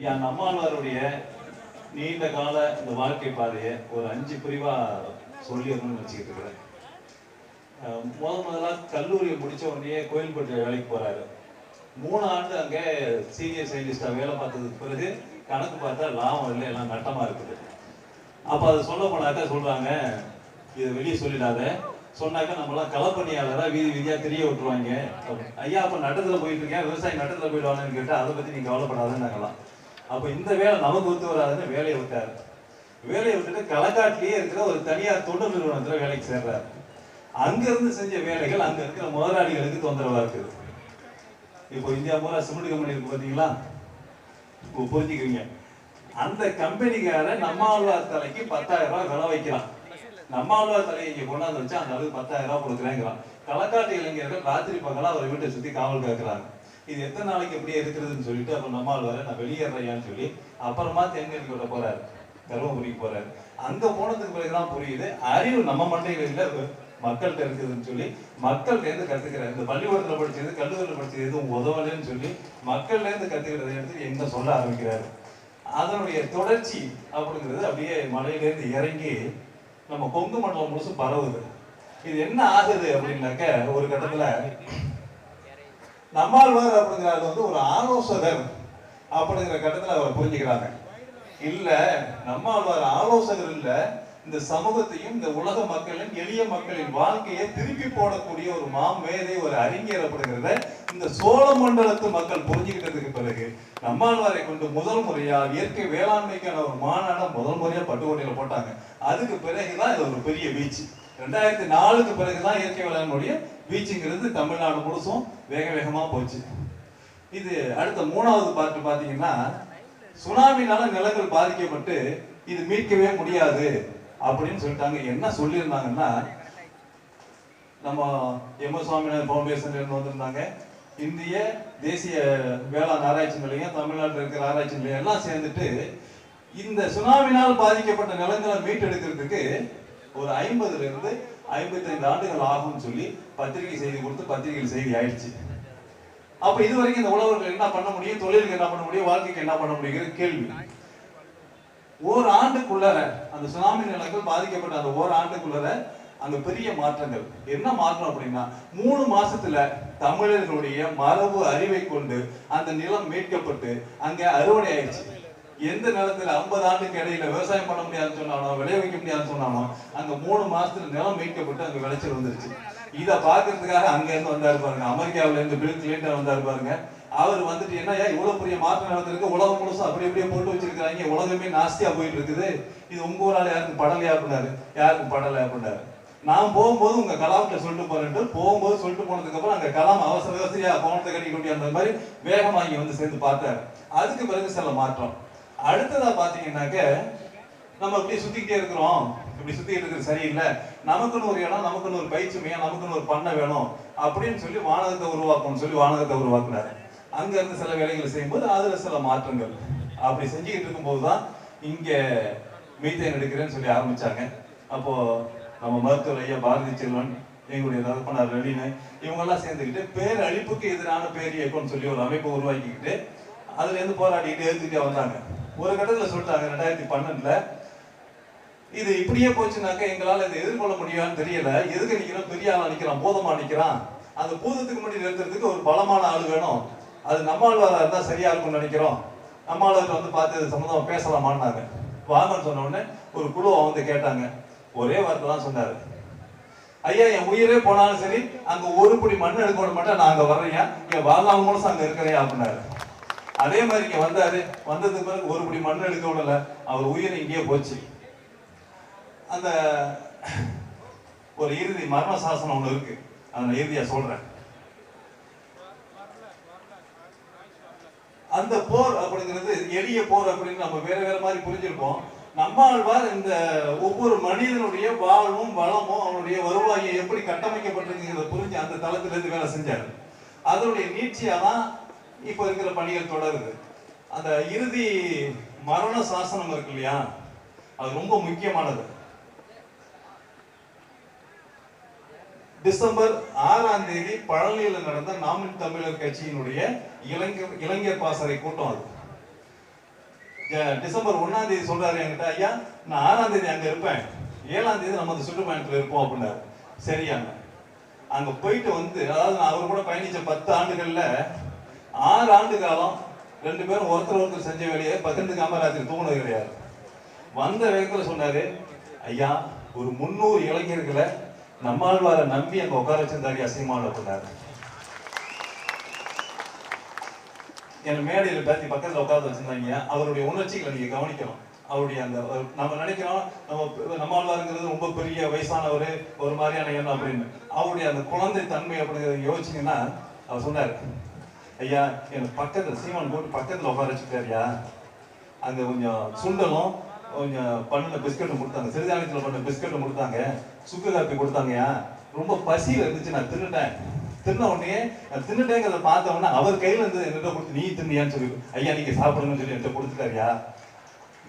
ஐயா நம்மாழ்வாருடைய நீண்ட கால இந்த வாழ்க்கை பாதையை ஒரு அஞ்சு பிரிவா சொல்லிடணும்னு வச்சுக்கிட்டு இருக்கிறேன். முத முதலா கல்லூரியை முடிச்ச உடனே கோயில்பட்டு வேலைக்கு போறாரு. மூணு ஆண்டு அங்கே சீனியர் சயின்டிஸ்டா வேலை பார்த்ததுக்கு பிறகு கணக்கு பார்த்தா லாபம் இல்லை எல்லாம் நட்டமா இருக்குது. அப்ப அதை சொல்ல போனாக்கா சொல்றாங்க இதை வெளியே சொல்லிடாத. சொன்னாக்கா நம்மளாம் களப்பணியாளரா வீதி வீதியா தெரிய விட்டுருவாங்க. ஐயா அப்ப நட்டத்துல போயிட்டு இருக்கேன் விவசாயி நட்டத்துல போயிடுவாங்கன்னு கேட்டா அதை பத்தி நீங்க கவலைப்படாதுன்னாங்களாம். அப்போ இந்த வேலை நமக்கு ஒத்து வராதுன்னு வேலையை விட்டாரு. வேலையை விட்டுட்டு களக்காட்டிலேயே இருக்கிற ஒரு தனியார் தொண்டு நிறுவனத்தில் வேலைக்கு சேர்றாரு. அங்கிருந்து செஞ்ச வேலைகள் அங்க இருக்கிற முதலாளிகளுக்கு தொந்தரவா இருக்குது. இப்போ இந்தியா பூரா சிமெண்ட் கம்பெனி இருக்கு பார்த்தீங்களா இப்போ புரிஞ்சுக்குவீங்க. அந்த கம்பெனிக்கார நம்மாழ்வார் தலைக்கு பத்தாயிரம் ரூபாய் விலை வைக்கிறான். நம்மாழ்வார் தலையை இங்கே கொண்டாந்து வச்சு அந்த அளவுக்கு பத்தாயிரம் ரூபாய் கொடுக்குறேங்கிறான். களக்காட்டு இளைஞர்கள் ராத்திரி பகலாக அவர் வீட்டை சுற்றி காவல் காக்குறாங்க இது எத்தனை நாளைக்கு இப்படியே இருக்கிறதுன்னு சொல்லிட்டு அப்ப வர நான் வெளியேறையான்னு சொல்லி அப்புறமா தென்கட்சி கொள்ள போறாரு. தருமபுரிக்கு போறாரு. அங்க போனதுக்கு பிறகுதான் புரியுது அறிவு நம்ம மண்டையில இல்ல மக்கள்கிட்ட இருக்குதுன்னு சொல்லி மக்கள்கிட்ட இருந்து கத்துக்கிறாரு. இந்த பள்ளிக்கூடத்துல படிச்சது கல்லூரியில் படிச்சது எதுவும் உதவலைன்னு சொல்லி மக்கள்ல இருந்து கத்துக்கிறத எடுத்து எங்க சொல்ல ஆரம்பிக்கிறாரு. அதனுடைய தொடர்ச்சி அப்படிங்கிறது அப்படியே மலையிலேருந்து இறங்கி நம்ம கொங்கு மண்டலம் முழுசும் பரவுது. இது என்ன ஆகுது அப்படின்னாக்க ஒரு கட்டத்துல நம்மாழ்வார் அப்படிங்கிறது வந்து ஒரு ஆலோசகர் அப்படிங்கிற கட்டத்துல அவர் புரிஞ்சுக்கிறாங்க. இல்ல நம்மாழ்வார் ஆலோசகர் இல்ல. இந்த சமூகத்தையும் இந்த உலக மக்களின் எளிய மக்களின் வாழ்க்கையை திருப்பி போடக்கூடிய ஒரு மாமேதை ஒரு அறிஞர் அப்படிங்கிறத இந்த சோழ மண்டலத்து மக்கள் புரிஞ்சுக்கிட்டதுக்கு பிறகு நம்மாழ்வாரை கொண்டு முதல் முறையா இயற்கை வேளாண்மைக்கான ஒரு மாநாடம் முதல் முறையா பட்டுக்கோட்டையில போட்டாங்க. அதுக்கு பிறகுதான் இது ஒரு பெரிய பீச் ரெண்டாயிரத்தி நாலுக்கு பிறகுதான் இயற்கை வேளாண்மையுடைய பீச்சுங்கிறது தமிழ்நாடு முழுசும் வேக வேகமா போச்சு. இது அடுத்த மூணாவது பார்ட் பார்த்தீங்கன்னா சுனாமினால நிலங்கள் பாதிக்கப்பட்டு இது மீட்கவே முடியாது அப்படின்னு சொல்லிட்டாங்க. என்ன சொல்லியிருந்தாங்கன்னா நம்ம எம் எஸ் சுவாமிநாதன் ஃபவுண்டேஷன்லேருந்து வந்திருந்தாங்க. இந்திய தேசிய வேளாண் ஆராய்ச்சி நிலையம் தமிழ்நாட்டில் இருக்கிற ஆராய்ச்சி நிலையம் எல்லாம் சேர்ந்துட்டு இந்த சுனாமினால் பாதிக்கப்பட்ட நிலங்களை மீட்டெடுக்கிறதுக்கு ஒரு ஐம்பதுல இருந்து ஐம்பத்தைந்து ஆண்டுகள் ஆகும்னு சொல்லி பத்திரிகை செய்தி கொடுத்து பத்திரிகையில் செய்தி ஆயிடுச்சு. அப்ப இது வரைக்கும் இந்த உழவர்கள் என்ன பண்ண முடியும்? தொழிலுக்கு என்ன பண்ண முடியும்? வாழ்க்கைக்கு என்ன பண்ண முடியுங்கிற கேள்வி. ஓர் ஆண்டுக்குள்ளர அந்த சுனாமி நிலங்கள் பாதிக்கப்பட்ட அந்த ஓர் ஆண்டுக்குள்ளர அங்க பெரிய மாற்றங்கள். என்ன மாற்றம் அப்படின்னா மூணு மாசத்துல தமிழர்களுடைய மரபு அறிவை கொண்டு அந்த நிலம் மீட்கப்பட்டு அங்க அறுவடை ஆயிடுச்சு. எந்த நிலத்துல ஐம்பது ஆண்டுக்கு இடையில விவசாயம் பண்ண முடியாதுன்னு சொன்னானோ விளைவிக்க முடியாதுன்னு சொன்னானோ அங்க மூணு மாசத்துல நிலம் மீட்கப்பட்டு அங்க விளைச்சல் வந்துருச்சு. இதை பாக்குறதுக்காக அங்க இருந்து வந்தாரு பாருங்க. அமெரிக்காவில இருந்து பில் கிளின்டன் வந்தாரு பாருங்க. அவர் வந்துட்டு என்ன இவ்வளவு பெரிய மாற்றம் நடந்திருக்கு உலகம் முழுசும் அப்படி அப்படியே போட்டு வச்சிருக்கிறாங்க. உலகமே நாஸ்தியா போயிட்டு இருக்குது. இது உங்க ஊரால யாருக்கும் படலையா? அப்படின்னாரு. யாருக்கும் படலை அப்படின்னாரு. நான் போகும்போது உங்க கலாம்கிட்ட சொல்லிட்டு போறேன்ட்டு. போகும்போது சொல்லிட்டு போனதுக்கு அப்புறம் அங்க கலாம் அவசர அவசரியா போனத்தை கட்டி கொண்டு அந்த மாதிரி வேகமாக இங்க வந்து சேர்ந்து பார்த்தாரு. அதுக்கு பிறகு சில மாற்றம். அடுத்ததா பாத்தீங்கன்னாக்க நம்ம இப்படி சுத்திக்கிட்டே இருக்கிறோம். இப்படி சுத்திக்கிட்டு இருக்கிறது சரியில்லை. நமக்குன்னு ஒரு இடம் நமக்குன்னு ஒரு பயிற்சி மையம் நமக்குன்னு ஒரு பண்ண வேணும் அப்படின்னு சொல்லி வானகத்தை உருவாக்கணும்னு சொல்லி வானகத்தை உருவாக்குனாரு. அங்க இருந்து சில வேலைகளை செய்யும்போது அதுல சில மாற்றங்கள். அப்படி செஞ்சுக்கிட்டு இருக்கும்போது தான் இங்க மீத்தேன் எடுக்கிறேன்னு சொல்லி ஆரம்பிச்சாங்க. அப்போ நம்ம மருத்துவர் ஐயா பாரதி செல்வன் எங்களுடைய தகப்பனார் ரலினு இவங்க எல்லாம் சேர்ந்துக்கிட்டு பேரழிப்புக்கு எதிரான பேர் இயக்கம்னு சொல்லி ஒரு அமைப்பை உருவாக்கிக்கிட்டு அதுல இருந்து போராடிக்கிட்டு எழுதிக்கிட்டே வந்தாங்க. ஒரு கட்டத்தில் சொல்லிட்டாங்க ரெண்டாயிரத்தி பன்னெண்டுல. இது இப்படியே போச்சுனாக்க எங்களால் இதை எதிர்கொள்ள முடியும்னு தெரியல. எதுக்கு நிற்கிறோம் பெரிய ஆளா நிற்கிறான் பூதமா நிற்கிறான் அந்த பூதத்துக்கு முன்னாடி நிறுத்துறதுக்கு ஒரு பலமான ஆள் வேணும். அது நம்மாழ்வாரா இருந்தால் சரியா இருக்கும்னு நினைக்கிறோம். நம்மாழ்வார் வந்து பார்த்து இது சம்மந்தமா பேசலாமான்னாங்க வாங்கன்னு சொன்ன உடனே ஒரு குழுவை வந்து கேட்டாங்க. ஒரே வார்த்தை தான் சொன்னாரு. ஐயா என் உயிரே போனாலும் சரி அங்க ஒரு புடி மண் எடுக்க மட்டும் மாட்டேன் நான் அங்க வர்றேன் என் வாழ்நாள் முழுசும் அங்க இருக்கிறேன் அப்படின்னாரு. அதே மாதிரி இங்க வந்தாரு. வந்ததுக்கு பிறகு ஒரு படி மண் எடுக்க விடல. அவர் உயிர் இங்கேயே போச்சு. அந்த ஒரு இறுதி மரண சாசனம் ஒண்ணு இருக்கு. அதை இறுதியா சொல்றேன். அந்த போர் அப்படிங்கிறது எளிய போர் அப்படின்னு நம்ம வேற வேற மாதிரி புரிஞ்சிருப்போம். நம்மாழ்வார் இந்த ஒவ்வொரு மனிதனுடைய வாழ்வும் வளமும் அவனுடைய வருவாயை எப்படி கட்டமைக்கப்பட்டிருக்குங்கிறத புரிஞ்சு அந்த தளத்துல இருந்து வேலை செஞ்சாரு. அதனுடைய நீட்சியா தான் இப்போ இருக்கிற பணிகள் தொடருது. அந்த இறுதி மரண சாசனம் இருக்கு இல்லையா? அது ரொம்ப முக்கியமானது. டிசம்பர் ஆறாம் தேதி பழனியில் நடந்த நாம் தமிழர் கட்சியினுடைய இளைஞர் இளைஞர் பாசறை கூட்டம் அது. டிசம்பர் ஒன்னாம் தேதி சொல்றாரு என்கிட்ட ஐயா நான் ஆறாம் தேதி அங்க இருப்பேன். ஏழாம் தேதி நம்ம அந்த சுற்றுப்பயணத்துல இருப்போம் அப்படின்னாரு. சரியாங்க அங்க போயிட்டு வந்து அதாவது நான் அவர் கூட பயணிச்ச பத்து ஆண்டுகள்ல ஆறு ஆண்டு காலம் ரெண்டு பேரும் ஒருத்தர் ஒருத்தர் செஞ்ச வேலையை பகிர்ந்துக்காம ராத்திரி தூங்கினது கிடையாது வந்த வேகத்தில் சொன்னாரு ஐயா ஒரு முந்நூறு இளைஞர்களை நம்மாழ்வாரை நம்பி அங்க உட்கார வச்சிருந்தாரு அசிங்கமான அப்படின்னாரு என் மேடையில் பேத்தி பக்கத்தில் உட்காந்து வச்சிருந்தாங்க. அவருடைய உணர்ச்சிகளை நீங்க கவனிக்கணும். அவருடைய அந்த நம்ம நினைக்கிறோம் நம்ம நம்மாழ்வாருங்கிறது ரொம்ப பெரிய வயசானவர் ஒரு மாதிரியான எண்ணம் அப்படின்னு. அவருடைய அந்த குழந்தை தன்மை அப்படிங்கிறத யோசிச்சீங்கன்னா அவர் சொன்னார் ஐயா எனக்கு பக்கத்தில் சீமான் போட்டு பக்கத்தில் உட்கார வச்சுட்டாருயா அங்கே கொஞ்சம் சுண்டலும் கொஞ்சம் பண்ணுன பிஸ்கட்டும் கொடுத்தாங்க. சிறுதானியத்தில் பண்ண பிஸ்கட்டும் கொடுத்தாங்க. சுக்கு காப்பி கொடுத்தாங்கயா ரொம்ப பசியில இருந்துச்சு நான் தின்னுட்டேன். தின்ன உடனே நான் தின்னுட்டேங்கிறத பார்த்த உடனே அவர் கையில் இருந்து என்கிட்ட கொடுத்து நீ தின்னியான்னு சொல்லி ஐயா நீங்கள் சாப்பிடணும்னு சொல்லி என்கிட்ட கொடுத்துட்டாருயா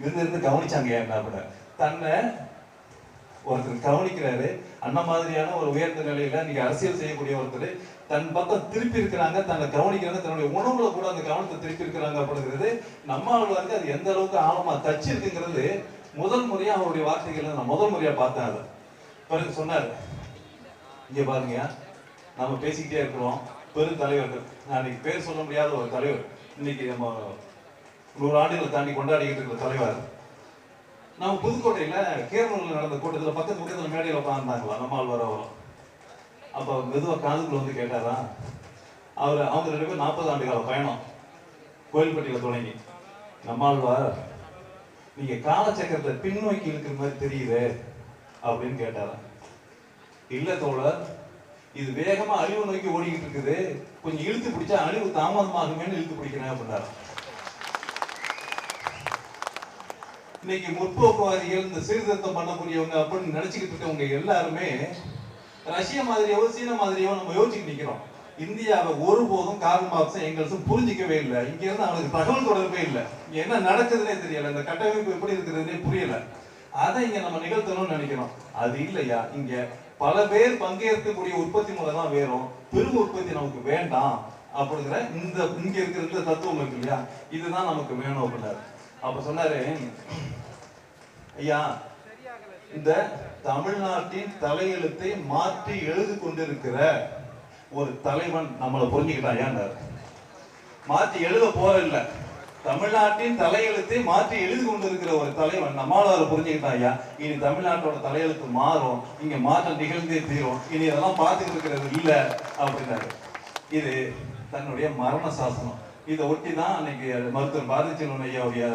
இருந்து இருந்து கவனிச்சாங்க என்ன கூட தன்னை ஒருத்தர் கவனிக்கிறாரு. அந்த மாதிரியான ஒரு உயர்ந்த நிலையில நீங்க அரசியல் செய்யக்கூடிய ஒருத்தர் தன் பக்கம் திருப்பி இருக்கிறாங்க தன்னை கவனிக்கிறாங்க தன்னுடைய உணவுல கூட அந்த கவனத்தை திருப்பி இருக்கிறாங்க அப்படிங்கிறது வந்து அது எந்த அளவுக்கு ஆழமா தச்சிருக்குங்கிறது முதல் முறையா அவருடைய வார்த்தைகளை நான் முதல் முறையா பார்த்தேன் அதை. பிறகு சொன்னார் இங்க பாருங்க நம்ம பேசிக்கிட்டே இருக்கிறோம் பெரும் தலைவர்கள் நான் இன்னைக்கு பேர் சொல்ல முடியாத ஒரு தலைவர். இன்னைக்கு நம்ம நூறு ஆண்டுகளை தாண்டி கொண்டாடிக்கிட்டு இருக்கிற தலைவர். நம்ம புதுக்கோட்டையில கேரளூர்ல நடந்த கூட்டத்தில் பக்கத்து பக்கத்தில் மேடையில உட்காந்துருந்தாங்களா நம்ம ஆள் வரும் அப்போ அவர் மெதுவா காதுக்குள்ள வந்து கேட்டாரா? அவர் அவங்க ரெண்டு பேரும் நாற்பது ஆண்டு கால பயணம். கோயில்பட்டியில் தொடங்கி. நம்மாழ்வார் நீங்கள் காலச்சக்கரத்தை பின்னோக்கி இருக்கிற மாதிரி தெரியுது அப்படின்னு கேட்டாராம் இல்லை தோழர் இது வேகமாக அழிவு நோக்கி ஓடிக்கிட்டு இருக்குது. கொஞ்சம் இழுத்து பிடிச்சா அழிவு தாமதமாகுமேன்னு இழுத்து பிடிக்கிறேன் அப்படின்னாரு. இன்னைக்கு முற்போக்குவாதிகள் இந்த சீர்திருத்தம் பண்ணக்கூடியவங்க அப்படின்னு நினைச்சுக்கிட்டு இருக்கவங்க எல்லாருமே ரஷ்யா மாதிரியோ சீன மாதிரியோ நம்ம யோசிச்சு நிக்கிறோம். இந்தியாவை ஒருபோதும் கார்ல் மார்க்ஸும் எங்கல்ஸும் புரிஞ்சிக்கவே இல்லை. இங்க இருந்து அவனுக்கு தகவல் தொடர்பே இல்லை. இங்க என்ன நடக்குதுன்னே தெரியல. இந்த கட்டமைப்பு எப்படி இருக்குதுன்னே புரியல. அதை இங்க நம்ம நிகழ்த்தணும்னு நினைக்கிறோம். அது இல்லையா? இங்க பல பேர் பங்கேற்கக்கூடிய உற்பத்தி முறை தான் வேறும். பெரும் உற்பத்தி நமக்கு வேண்டாம் அப்படிங்கிற இந்த இங்க இருக்கிற இந்த தத்துவம் இருக்கு இல்லையா? இதுதான் நமக்கு வேணும் அப்படின்னாரு. அப்ப சொன்னாரு ஐயா இந்த தமிழ்நாட்டின் தலையெழுத்தை மாற்றி எழுதி கொண்டிருக்கிற ஒரு தலைவன் நம்மளை புரிஞ்சுக்கிட்டான் ஏன்னாரு மாற்றி எழுத போறதில்ல. தமிழ்நாட்டின் தலையெழுத்தை மாற்றி எழுதி கொண்டிருக்கிற ஒரு தலைவன் நம்மளால புரிஞ்சுக்கிட்டான் ஐயா. இனி தமிழ்நாட்டோட தலையெழுத்து மாறும். இங்க மாற்றம் நிகழ்ந்தே தீரும். இனி இதெல்லாம் பார்த்துட்டு இருக்கிறது இல்ல அப்படின்னாரு. இது தன்னுடைய மரண சாசனம். இதை ஒட்டி தான் அன்னைக்கு மருத்துவர் பாரதிச்செல்வன் ஐயாவுடைய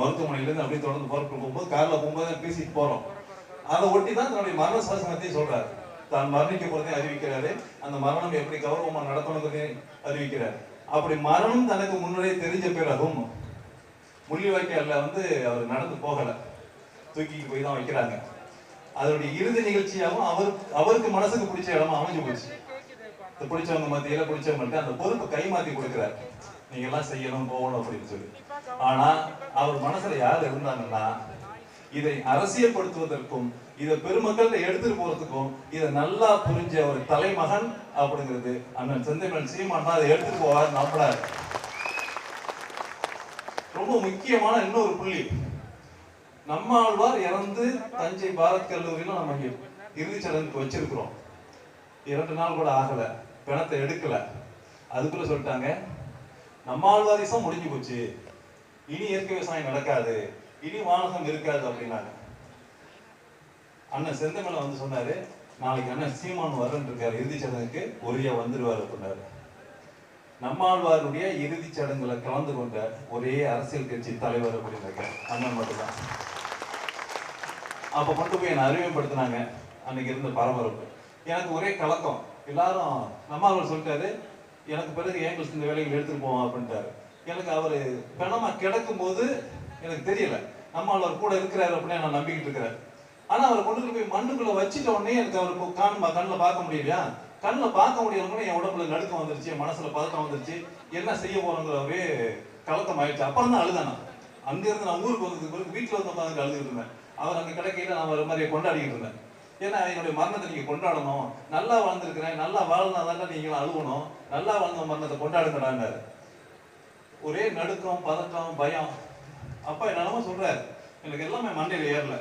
மருத்துவமனையிலேருந்து அப்படியே தொடர்ந்து போறதுக்கு போகும்போது காரில் போகும்போது பேசிட்டு போறோம். அதை ஒட்டி தான் தன்னுடைய மரண சாசனத்தையும் சொல்றாரு. தான் மரணிக்க போறதையும் அறிவிக்கிறாரு. அந்த மரணம் எப்படி கௌரவமா நடத்தணுங்கிறதையும் அறிவிக்கிறார். அப்படி மரணம் தனக்கு முன்னரே தெரிஞ்ச பிறகும் முள்ளிவாய்க்கால வந்து அவர் நடந்து போகல. தூக்கிட்டு போய் தான் வைக்கிறாங்க. அதனுடைய இறுதி நிகழ்ச்சியாகவும் அவர் அவருக்கு மனசுக்கு பிடிச்ச இடமா அமைஞ்சு போச்சு. பிடிச்சவங்க மத்தியில பிடிச்சவங்கள்ட்ட அந்த பொறுப்பை கை கொடுக்குறாரு. நீங்க எல்லாம் செய்யணும் போகணும் அப்படின்னு சொல்லி. ஆனா அவர் மனசுல யார் இருந்தாங்கன்னா இதை அரசியல்படுத்துவதற்கும் இதை பெருமக்கள்கிட்ட எடுத்துட்டு போறதுக்கும் இதை நல்லா புரிஞ்ச ஒரு தலைமகன் அப்படிங்கிறது அண்ணன் செந்தமிழன் சீமான் அதை எடுத்துட்டு போவார் நம்புறாரு ரொம்ப முக்கியமான இன்னொரு புள்ளி. நம்மாழ்வார் இறந்து தஞ்சை பாரத் கல்லூரியில நம்ம இறுதி இறுதிச் சடங்குக்கு வச்சிருக்கிறோம். இரண்டு நாள் கூட ஆகல. பிணத்தை எடுக்கல. அதுக்குள்ள சொல்லிட்டாங்க நம்மாழ்வாரிசம் முடிஞ்சு போச்சு. இனி இயற்கை விவசாயம் நடக்காது. இனி வானகம் இருக்காது அப்படின்னாங்க. அண்ணன் செந்தமலை வந்து சொன்னாரு நாளைக்கு அண்ணன் சீமான் வரன் இருக்காரு இறுதிச் சடங்குக்கு ஒரே வந்துருவார் அப்படின்னாரு. நம்மாழ்வாருடைய இறுதிச் சடங்குல கலந்து கொண்ட ஒரே அரசியல் கட்சி தலைவர் அப்படின்னாங்க அண்ணன் மட்டும்தான். அப்ப கொண்டு போய் என்னை அறிமுகப்படுத்தினாங்க. அன்னைக்கு இருந்த பரபரப்பு. எனக்கு ஒரே கலக்கம். எல்லாரும் நம்மாழ்வார் சொல்லிட்டாரு எனக்கு பிறகு ஏங்கல்ஸ் இந்த வேலைகள் எடுத்துட்டு போவோம் அப்படின்ட்டாரு. எனக்கு அவர் பிணமா கிடக்கும் போது எனக்கு தெரியல. நம்மாழ்வார் கூட இருக்கிறாரு அப்படின்னு நான் நம்பிக்கிட்டு இருக்கிறேன் ஆனா அவரை கொண்டு போய் மண்ணுக்குள்ள வச்சிட்ட உடனே எனக்கு அவர் காண் கண்ணில் பார்க்க முடியலையா? கண்ணில் பார்க்க முடியலன்னு என் உடம்புல நடுக்கம் வந்துருச்சு என் மனசுல பதக்கம் வந்துருச்சு. என்ன செய்ய போறோங்கிற ஒரே கலக்கம் ஆயிடுச்சு. அப்புறம் தான் அழுதானா? அங்கிருந்து நான் ஊருக்கு வந்ததுக்கு பிறகு வீட்டில் வந்து உட்காந்து அழுதுட்டு இருந்தேன். அவர் அந்த கிடைக்கையில நான் ஒரு மாதிரி கொண்டாடிக்கிட்டு இருந்தேன். ஏன்னா என்னுடைய மரணத்தை நீங்க கொண்டாடணும். நல்லா வாழ்ந்திருக்கிறேன். நல்லா வாழ்ந்தாதான் நீங்களும் அழுகணும் நல்லா வாழ்ந்த மரணத்தை கொண்டாடுங்கடான்னாரு. ஒரே நடுக்கம் பதட்டம் பயம். அப்பா என்னென்னமோ சொல்றாரு. எனக்கு எல்லாமே மண்டையில் ஏறல.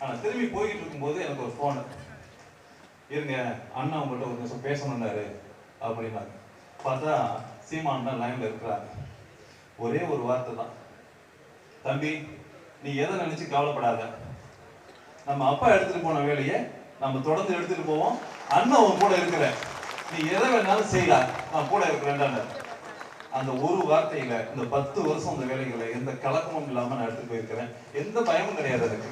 ஆனால் திரும்பி போயிட்டு இருக்கும்போது எனக்கு ஒரு ஃபோனு இருங்க அண்ணா உங்கள்கிட்ட ஒரு நிமிஷம் பேசணும்னாரு அப்படின்னாரு. பார்த்தா சீமான் தான் லைனில் இருக்கிறாங்க ஒரே ஒரு வார்த்தை தான். தம்பி நீ எதை நினச்சி கவலைப்படாத. நம்ம அப்பா எடுத்துகிட்டு போன வேலையை நம்ம தொடர்ந்து எடுத்துகிட்டு போவோம். அண்ணன் உன் கூட இருக்கிற. நீ எதை வேணாலும் செய்யலாம் நான் கூட இருக்கிறேன்டாங்க அந்த ஒரு வார்த்தையில இந்த பத்து வருஷம் அந்த வேலைகளை எந்த கலக்கமும் இல்லாம நான் எடுத்துட்டு போயிருக்கிறேன். எந்த பயமும் கிடையாது எனக்கு.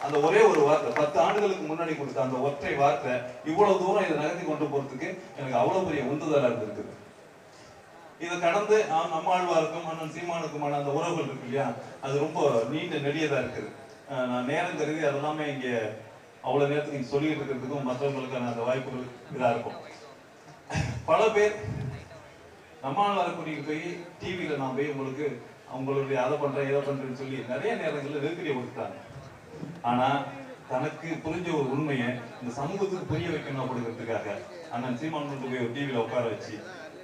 அந்த ஒரே ஒரு வார்த்தை பத்து ஆண்டுகளுக்கு முன்னாடி கொடுத்த அந்த ஒற்றை வார்த்தை இவ்வளவு தூரம் இதை நகர்த்தி கொண்டு போறதுக்கு எனக்கு அவ்வளவு பெரிய உந்துதலா இருந்திருக்குது. இதை கடந்து ஆ- நம்மாழ்வாருக்கும் அண்ணன் சீமானுக்குமான அந்த உறவுகள் இருக்கு இல்லையா அது ரொம்ப நீண்ட நெடியதா இருக்குது. நான் நேரம் கருதி அதெல்லாமே இங்க அவ்வளவு நேரத்துக்கு சொல்லிட்டு இருக்கிறதுக்கும் மற்றவங்களுக்கான அந்த வாய்ப்புகள் இதா இருக்கும். பல பேர் நம்மாழ்வாரை கூட்டிகிட்டு போய் டிவியில நான் போய் உங்களுக்கு அவங்களுடைய அதை பண்றேன் இதை பண்றேன்னு சொல்லி நிறைய நேரங்கள்ல நெருக்கடியை கொடுத்தாங்க ஆனா தனக்கு புரிஞ்ச ஒரு உண்மையை இந்த சமூகத்துக்கு புரிய வைக்கணும் அப்படிங்கிறதுக்காக அண்ணன் சீமான் கொண்டு போய் ஒரு டிவியில உட்கார வச்சு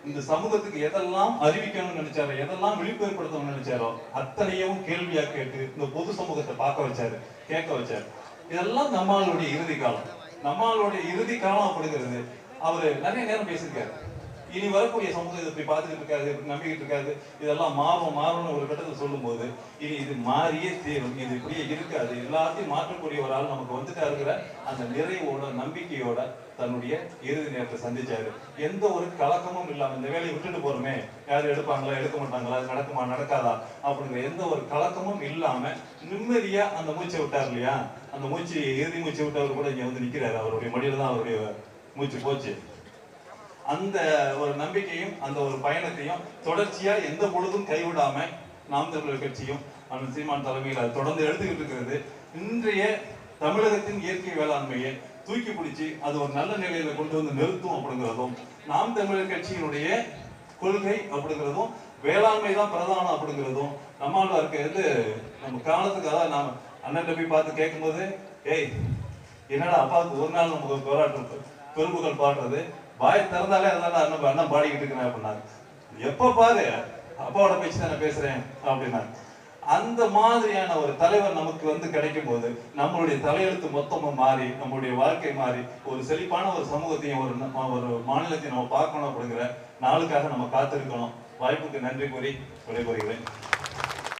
இந்த சமூகத்துக்கு எதெல்லாம் அறிவிக்கணும்னு நினைச்சாரோ எதெல்லாம் விழிப்பு நினைச்சாரோ அத்தனையும் கேள்வியா கேட்டு இந்த பொது சமூகத்தை பார்க்க வச்சாரு கேட்க வச்சாரு. இதெல்லாம் நம்மளுடைய இறுதி காலம். நம்மளுடைய இறுதி காலம் அப்படிங்கிறது அவரு நிறைய நேரம் பேசியிருக்காரு. இனி வரக்கூடிய சமூகம் இதை இப்படி பார்த்துக்கிட்டு இருக்காது இப்படி நம்பிக்கிட்டு இருக்காது. இதெல்லாம் மாறும் மாறும்னு ஒரு கட்டத்தில் சொல்லும்போது இனி இது மாறியே தீரும். இது இப்படியே இருக்காது. எல்லாத்தையும் மாற்றக்கூடிய ஒரு ஆள் நமக்கு வந்துட்டா இருக்கிற அந்த நிறைவோட நம்பிக்கையோட தன்னுடைய இறுதி நேரத்தை சந்திச்சாரு. எந்த ஒரு கலக்கமும் இல்லாம இந்த வேலையை விட்டுட்டு போறோமே யாரும் எடுப்பாங்களா எடுக்க மாட்டாங்களா நடக்குமா நடக்காதா அப்படிங்கிற எந்த ஒரு கலக்கமும் இல்லாம நிம்மதியா அந்த மூச்சை விட்டார் இல்லையா? அந்த மூச்சு இறுதி மூச்சு விட்டவர் கூட இங்க வந்து நிக்கிறாரு. அவருடைய மடியில தான் அவருடைய மூச்சு போச்சு. அந்த ஒரு நம்பிக்கையும் அந்த ஒரு பயணத்தையும் தொடர்ச்சியா எந்த பொழுதும் கைவிடாம நாம் தமிழர் கட்சியும் அந்த சீமான் தலைமையில் அது தொடர்ந்து எடுத்துக்கிட்டு இருக்கிறது. இன்றைய தமிழகத்தின் இயற்கை வேளாண்மையை தூக்கி பிடிச்சி அது ஒரு நல்ல நிலையில கொண்டு வந்து நிறுத்தும் அப்படிங்கிறதும் நாம் தமிழர் கட்சியினுடைய கொள்கை அப்படிங்கிறதும் வேளாண்மை தான் பிரதானம் அப்படிங்கிறதும் நம்மளால இருக்கிறது நம்ம காலத்துக்கு அதான் நாம அண்ணன் போய் பார்த்து கேட்கும்போது ஏய் என்னடா அப்பாவுக்கு ஒரு நாள் நமக்கு போராட்டம் பெரும்புகள் பாடுறது. வாய் திறந்தாலே அதனால அண்ணன் அண்ணன் பாடிக்கிட்டு இருக்கிறேன் அப்படின்னாரு. எப்ப பாரு அப்பாவோட பேச்சு தானே பேசுறேன் அப்படின்னாரு. அந்த மாதிரியான ஒரு தலைவர் நமக்கு வந்து கிடைக்கும் போது நம்மளுடைய தலையெழுத்து மொத்தமும் மாறி நம்மளுடைய வாழ்க்கை மாறி ஒரு செழிப்பான ஒரு சமூகத்தையும் ஒரு ஒரு மாநிலத்தையும் நம்ம பார்க்கணும் அப்படிங்கிற நாளுக்காக நம்ம காத்திருக்கணும். வாய்ப்புக்கு நன்றி கூறி விடைபெறுகிறேன்.